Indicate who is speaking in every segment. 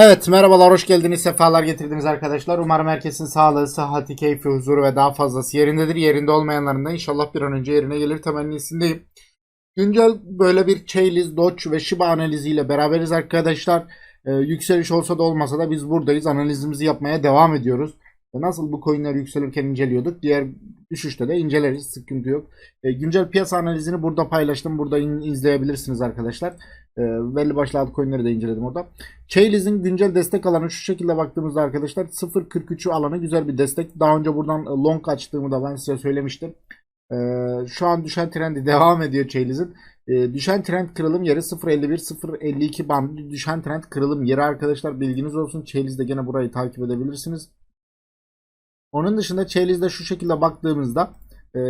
Speaker 1: Evet merhabalar hoş geldiniz sefalar getirdiniz arkadaşlar. Umarım herkesin sağlığı, sıhhati, keyfi, huzuru ve daha fazlası yerindedir. Yerinde olmayanların da inşallah bir an önce yerine gelir temennisindeyim. Güncel böyle bir Chalice, Dodge ve Shiba analiziyle beraberiz arkadaşlar. Ee, yükseliş olsa da olmasa da biz buradayız. Analizimizi yapmaya devam ediyoruz. Nasıl bu coinler yükselirken inceliyorduk. Diğer düşüşte de inceleriz. Sıkıntı yok. E, güncel piyasa analizini burada paylaştım. Burada in- izleyebilirsiniz arkadaşlar. E, belli başlı altcoin'leri de inceledim orada. Chailize'in güncel destek alanı şu şekilde baktığımızda arkadaşlar 0.43'ü alanı güzel bir destek. Daha önce buradan e, long açtığımı da ben size söylemiştim. E, şu an düşen trendi devam ediyor Chailize'in. E, düşen trend kırılım yeri 0.51 0.52 bandı düşen trend kırılım yeri arkadaşlar bilginiz olsun. Chailize'de gene burayı takip edebilirsiniz. Onun dışında Chailize'de şu şekilde baktığımızda e,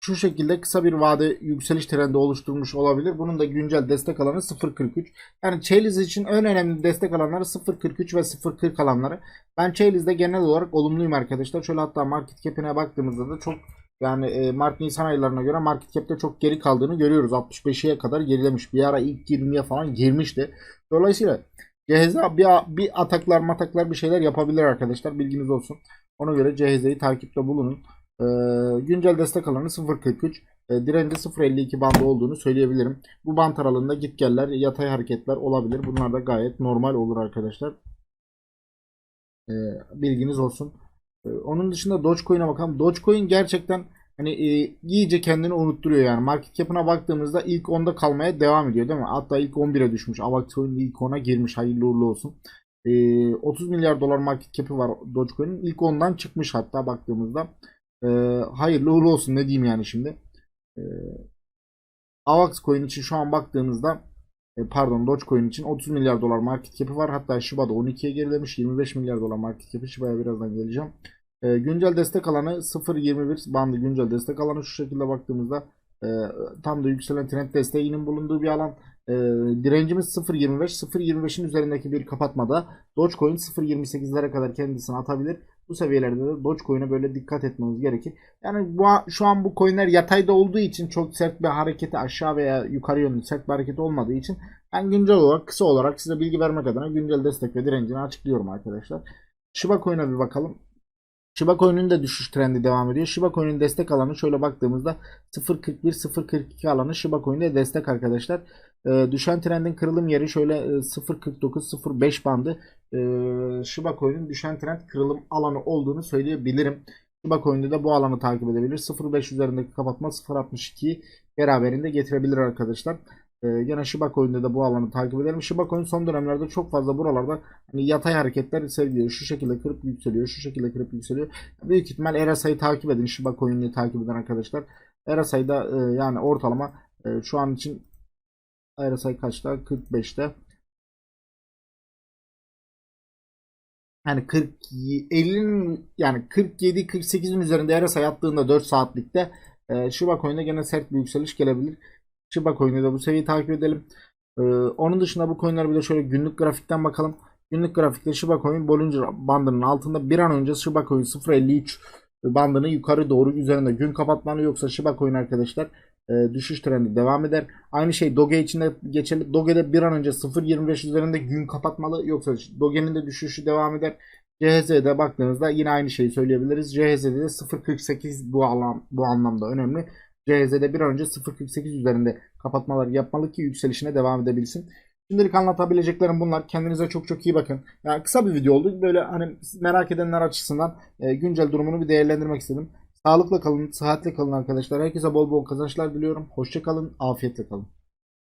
Speaker 1: şu şekilde kısa bir vade yükseliş trendi oluşturmuş olabilir. Bunun da güncel destek alanı 0.43. Yani Chailize için en önemli destek alanları 0.43 ve 0.40 alanları. Ben Chailize'de genel olarak olumluyum arkadaşlar. Şöyle hatta market cap'ine baktığımızda da çok yani e, Mart Nisan aylarına göre market cap'te çok geri kaldığını görüyoruz. 65'e kadar gerilemiş. Bir ara ilk 20'ye falan girmişti. Dolayısıyla Ceheza bir, bir ataklar mataklar bir şeyler yapabilir arkadaşlar. Bilginiz olsun. Ona göre Ceheza'yı takipte bulunun. Ee, güncel destek alanı 0.43. E, direnci 0.52 bandı olduğunu söyleyebilirim. Bu band aralığında gitgeller, yatay hareketler olabilir. Bunlar da gayet normal olur arkadaşlar. Ee, bilginiz olsun. Ee, onun dışında Dogecoin'e bakalım. Dogecoin gerçekten hani e, iyice kendini unutturuyor yani. Market cap'ına baktığımızda ilk 10'da kalmaya devam ediyor değil mi? Hatta ilk 11'e düşmüş. Avaxcoin ilk 10'a girmiş. Hayırlı uğurlu olsun. Ee, 30 milyar dolar market cap'i var Dogecoin'in. İlk 10'dan çıkmış hatta baktığımızda. Ee, hayırlı uğurlu olsun ne diyeyim yani şimdi. Ee, Avax coin için şu an baktığınızda e, pardon Dogecoin için 30 milyar dolar market cap'i var. Hatta Shiba'da 12'ye gerilemiş. 25 milyar dolar market cap'i. Shiba'ya birazdan geleceğim. E, güncel destek alanı 0.21 bandı güncel destek alanı şu şekilde baktığımızda e, tam da yükselen trend desteğinin bulunduğu bir alan. E, direncimiz 0.25 0.25'in üzerindeki bir kapatmada Dogecoin 0.28'lere kadar kendisini atabilir. Bu seviyelerde de Dogecoin'e böyle dikkat etmemiz gerekir. Yani bu, şu an bu coinler yatayda olduğu için çok sert bir hareketi aşağı veya yukarı yönlü sert bir hareket olmadığı için ben güncel olarak kısa olarak size bilgi vermek adına güncel destek ve direncini açıklıyorum arkadaşlar. Shiba Coin'e bir bakalım. Shiba Coin'in de düşüş trendi devam ediyor. Shiba Coin'in destek alanı şöyle baktığımızda 0.41-0.42 alanı Shiba Coin'de destek arkadaşlar. Ee, düşen trendin kırılım yeri şöyle e, 0.49-0.5 bandı. Ee, Shiba Coin'in düşen trend kırılım alanı olduğunu söyleyebilirim. Shiba Coin'de de bu alanı takip edebilir. 0.5 üzerindeki kapatma 0.62'yi beraberinde getirebilir arkadaşlar. Ee, gene Shiba Coin'de de bu alanı takip edelim. Shiba Coin son dönemlerde çok fazla buralarda hani yatay hareketler sergiliyor. Şu şekilde kırıp yükseliyor. Şu şekilde kırıp yükseliyor. Büyük ihtimal RSI'yi takip edin. Shiba Coin'i takip eden arkadaşlar. RSI'da e, yani ortalama e, şu an için RSI kaçta? 45'te. Yani 40 50'nin yani 47 48'in üzerinde RSI attığında 4 saatlikte e, Shiba Coin'de gene sert bir yükseliş gelebilir. Shiba Coin'de de bu seviyeyi takip edelim. E, onun dışında bu coin'ler bir de şöyle günlük grafikten bakalım. Günlük grafikte Shiba Coin Bollinger bandının altında bir an önce Shiba Coin 0.53 bandını yukarı doğru üzerinde gün kapatmalı yoksa Shiba Coin arkadaşlar e, düşüş trendi devam eder. Aynı şey Doge için de geçerli. Doge'de bir an önce 0.25 üzerinde gün kapatmalı yoksa Doge'nin de düşüşü devam eder. CHZ'de baktığınızda yine aynı şeyi söyleyebiliriz. CHZ'de de 0.48 bu alan bu anlamda önemli. CHZ'de bir an önce 0.48 üzerinde kapatmalar yapmalı ki yükselişine devam edebilsin. Şimdilik anlatabileceklerim bunlar. Kendinize çok çok iyi bakın. Yani kısa bir video oldu. Böyle hani merak edenler açısından e, güncel durumunu bir değerlendirmek istedim. Sağlıkla kalın, sıhhatle kalın arkadaşlar. Herkese bol bol kazançlar diliyorum. Hoşça kalın, afiyetle kalın.